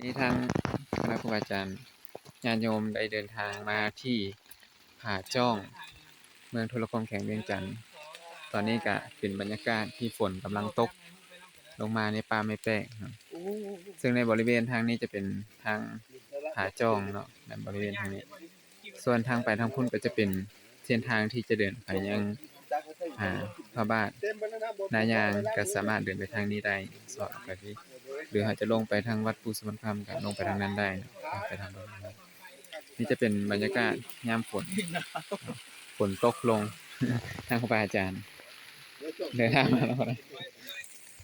นี่ทางคณะครูบาอาจารย์ญาติโยมได้เดินทางมาที่ผาจ้อง เมืองโทรคมแข็งเวียงจันทน์ตอนนี้ก็เป็นบรรยากาศที่ฝนกำลังตก ลงมาในป่าไม้แป้งซึ่งในบริเวณทางนี้จะเป็นทางผาจ้องเนาะในบริเวณทางนี้ ส่วนทางไปทางพุ่นก็จะเป็นเส้นทางที่จะเดินไปยังอ่าพระบาทนายางก็สามารถเดินไปทางนี้ได้สอดไปที่ หรืออาจจะลงไปทางวัดปูสุวรรณคำก็ลงไปทางนั้นได้นะไปทางนั้นนี่จะเป็นบรรยากาศยามฝนฝนตกลงทางครูบาอาจารย์เดินทางมาแล้วนะ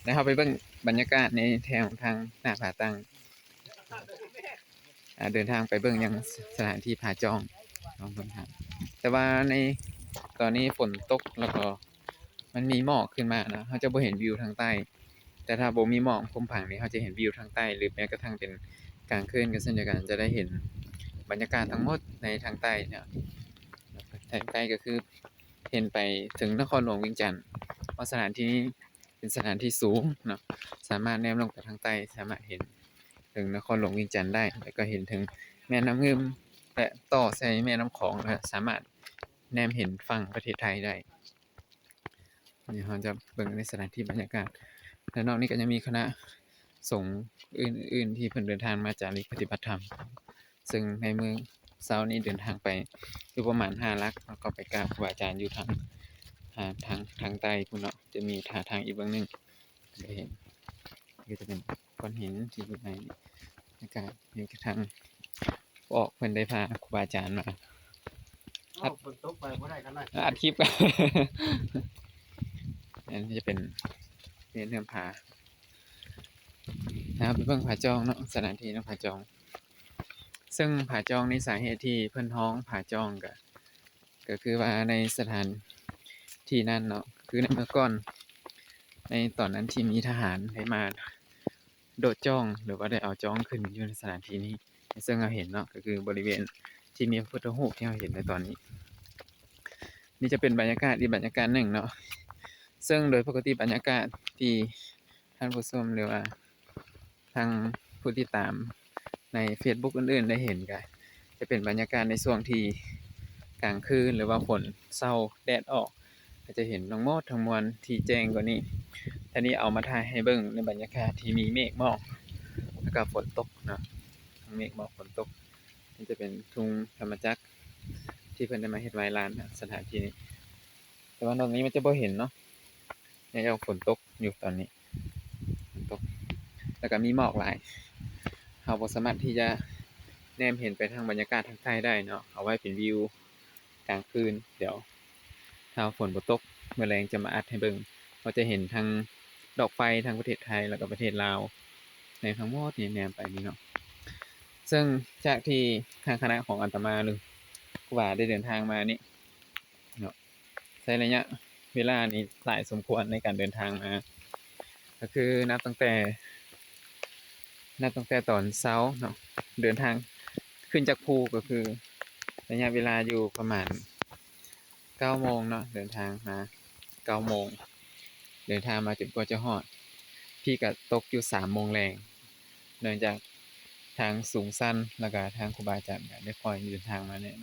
แล้วเราไปเบิ่งบรรยากาศในแถวทางหน้าผาตั้งเดินทางไปเบิ่งยังสถานที่ผาจองลองเบิ่งครับแต่ว่าในตอนนี้ฝนตกแล้วก็มันมีหมอกขึ้นมานะเขาจะบ่เห็นวิวทางใต้ แต่ถ้าบ่มีหมอกคมผังนี่เขาจะเห็นวิวทางใต้ หรือแม้กระทั่งเป็นกลางคืนก็เช่นเดียวกันจะได้เห็นบรรยากาศทั้งหมดในทางใต้เนี่ยทางใต้ก็คือเห็นไปถึงนครหลวงวียงจันทน์เพราะสถานที่นี้เป็นสถานที่สูงเนาะสามารถแนมลงไปทางใต้สามารถเห็นถึงนครหลวงวียงจันทน์ได้ แล้วก็เห็นถึงแม่น้ำเงึมและต่อใส่แม่น้ำของและสามารถแนมเห็นฝั่งประเทศไทยได้นี่เราจะเบิ่งในสถานที่บรรยากาศ และนอกนี้ก็ยังมีคณะสงฆ์อื่น ๆ ที่เพิ่นเดินทางมาจาริกปฏิบัติธรรม ซึ่งในมื้อเช้านี้เดินทางไปอยู่ประมาณ5ลักแล้วก็ไปกราบครูบาอาจารย์อยู่ทางอ่าทางทางใต้พุ่นเนาะจะมีท่าทางอีกเบื้องหนึงได้เห็นก็จะเป็นก้อนหินที่อยู่ในบรรยากาศนี่ก็ทางออกเพิ่นได้พาครูบาอาจารย์มาอ้าวฝนตกไปบ่ได้กันหน่อยอัดคลิปกันอันนี้จะเป็น เรียนเรื่องผานะครับไปเบิ่งผาจองเนาะสถานที่เนาะผาจอง ซึ่งผาจองในสาเหตุที่เพิ่นฮ้องผาจองก็ก็คือว่าในสถานที่นั้นเนาะคือในเมื่อก่อน ในตอนนั้นที่มีทหารได้มาโดดจ้องหรือว่าได้เอาจ้องขึ้นอยู่ในสถานที่นี้ ซึ่งเราเห็นเนาะก็คือบริเวณที่มีพุทธรูที่เราเห็นในตอนนี้ นี่จะเป็นบรรยากาศอีกบรรยากาศหนึ่งเนาะ ซึ่งโดยปกติบรรยากาศที่ท่านผู้ชมหรือว่าทางผู้ที่ตามใน Facebook อื่นๆ ได้เห็นก็จะเป็นบรรยากาศในช่วงที่กลางคืนหรือว่าฝนเศร้าแดดออกก็จจะเห็นทั้งหมดทั้งมวลที่แจ้งกว่านี้ทีนี้เอามาถ่ายให้เบิ่งในบรรยากาศที่มีเมฆหมอกแล้วก็ฝนตกเนาะทั้งเมฆหมอกฝนตกนี่จะเป็นทุ่งธรรมจักรที่เพิ่นได้มาเฮ็ดไว้ลานนะสถานที่นี้แต่ว่าตรงนี้มันจะบ่เห็นเนาะ ยังเอาฝนตกอยู่ตอนนี้ฝนตก แล้วก็มีหมอกหลายเราสามารถที่จะแนมเห็นไปทางบรรยากาศทางใต้ได้เนาะเอาไว้เป็นวิวกลางคืน เดี๋ยวถ้าฝนตกเมื้อแลงจะมาอัดให้เบิ่งเราจะเห็นทั้งดอกไฟทางประเทศไทยแล้วก็ประเทศลาวในทั้งหมดนี่แนมไปนี่เนาะซึ่งจากที่ทางคณะของอาตมาหรือครูบาได้เดินทางมานี่เนาะใช้ระยะ เวลานี้หลายสมควรในการเดินทางมา ก็คือนับตั้งแต่ นับตั้งแต่ตอนเช้าเนาะเดินทางขึ้นจากภูก็คือ ระยะเวลาอยู่ประมาณเก้าโมงเนาะเดินทางมาเก้าโมงเดินทางมาจนกว่าจะฮอด พี่ก็ตกอยู่สามโมงแรงเนื่องจากทางสูงสั้นแล้วก็ทางครูบาอาจารย์ก็ได้คอยเดินทางมาเนี่ย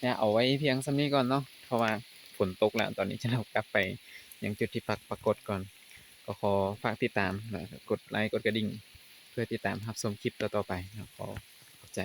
เนี่ยเอาไว้เพียงส่ำนี้ก่อนเนาะเพราะว่า ฝนตกแล้วตอนนี้จะเรากลับไปยังจุดที่พักปรากฏก่อน ก็ขอฝากติดตามนะกดไลค์กดกระดิ่ง เพื่อติดตามรับชมคลิปต่อๆไปนะขอขอบใจ